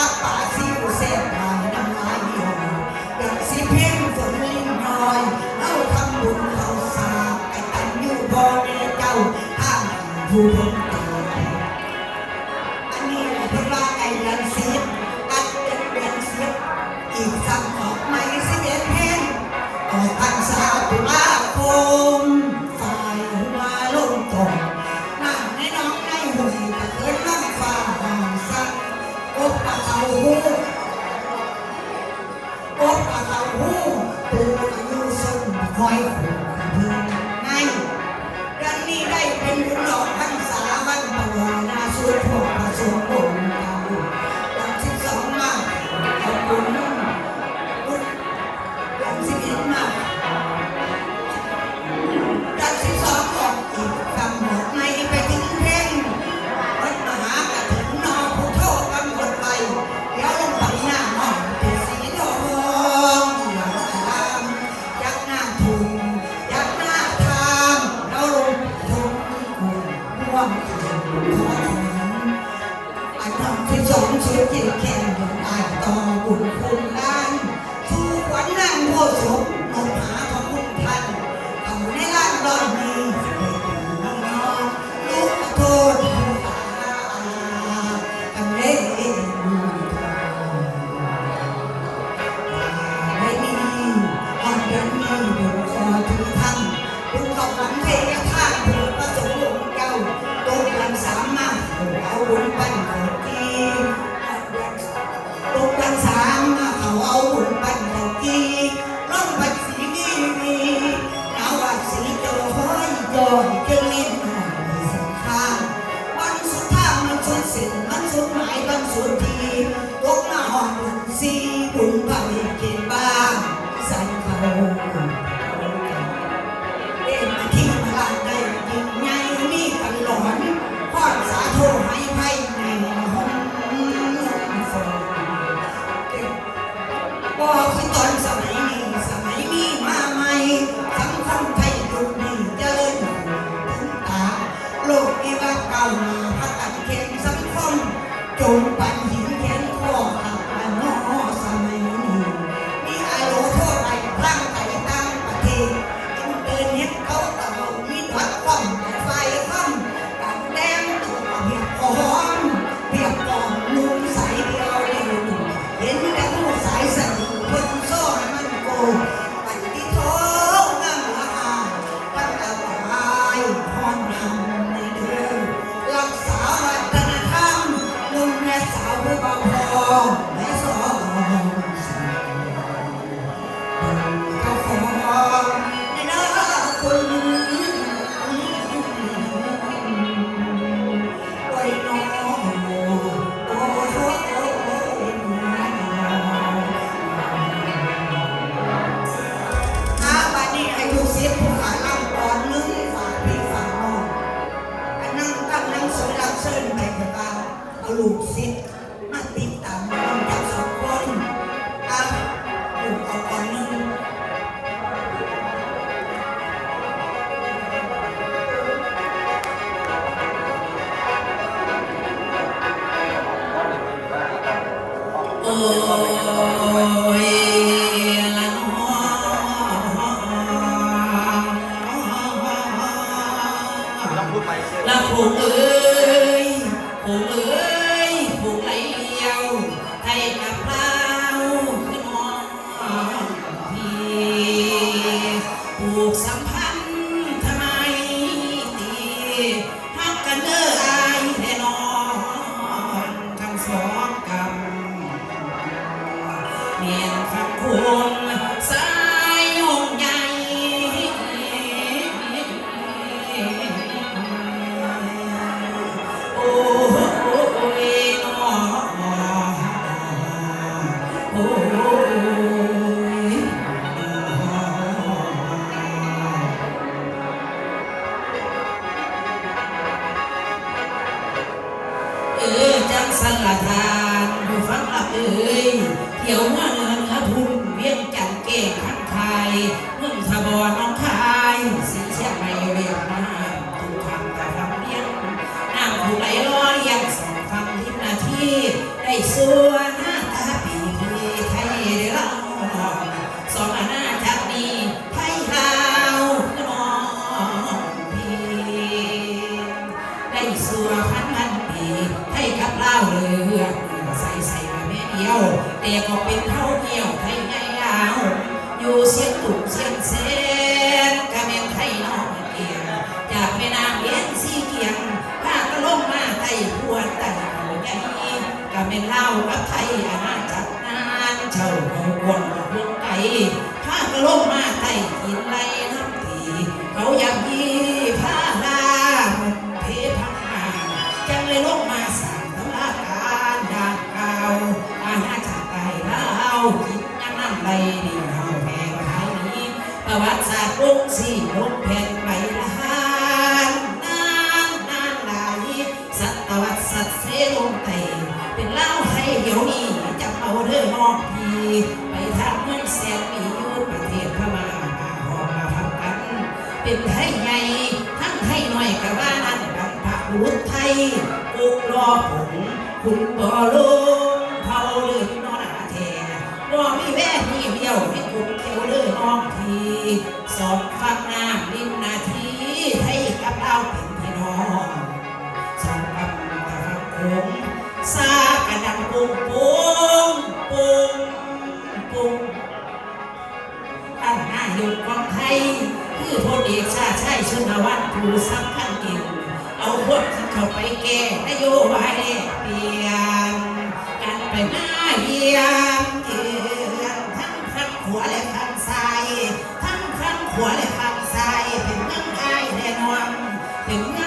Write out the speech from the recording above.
rapaz. ของเชื่อจิตแข็งหยดอ่านต่อบุ สีบุญไปเกินบ้างใส่เขาเล่นที่มาลานได้ยิ่งใหญ่มีกันหลอนพอดสาโทให้ไพ่ในห้องฝนบอกคือตอน เที่ยวมาเนื้อเนื้อพุ่นเวียงจันเก่งขันไทยเมืองทบอน้องคายสีเชียงใหม่เวียงนาถูกทำแต่ทำเลี้ยงนั่งผู้ไหลล้อเลี้ยงสองฟังทิพนาทีได้ส่วน แต่ก็เป็นเท่าเดียวไทยไงยาวอยู่เสียงตุกเสียงเสนกะเมนไทยนอกเกียงจากแม่นางเลี้ยงสีเกียงผ้าก็ลงมาไต่พวนไต่เขาใหญ่กะเมนเล่ากับไทยอาณาจักรนานเจ้าเอาวนกับวงไก่ผ้าก็ลงมาไต่กินไรน้ำทีเขาอยากยีผ้ สตร์วงสี่ลงแผ่นใบละหานนานนานหลายสัตวัตสัตว์เสลงไตเป็นเล่าให้เดี๋ยวนี้จะเอาเรื่องนอกพีไปทางเมืองแสนมีอยู่ประเทศพม่ามาหอมมาทำกัน เป็นไทยใหญ่ทั้งไทยน้อยกับว่านันดังพระรุษไทยกุกรอผงคุณบ่ลงเผาเลยนอนอาแท บ่มีแว่มีเบี้ยวให้กุกเขียวเลยน้องทีสอบฟังหน้ำนินนาทีให้กับเราเป็นพี่น้องสองกำกับฟังคงซากระดังปุ้งปุ้งปุ้งปุ้งท่านนาอยู่กองไทย คือพลเอกชาชายชนวัฒน์ผู้สำคัญเองเอาคนที่เข้าไปแก้นโยบายเปลี่ยนกันไปหน้าเยีย องอายแน่นอนเห็นเมื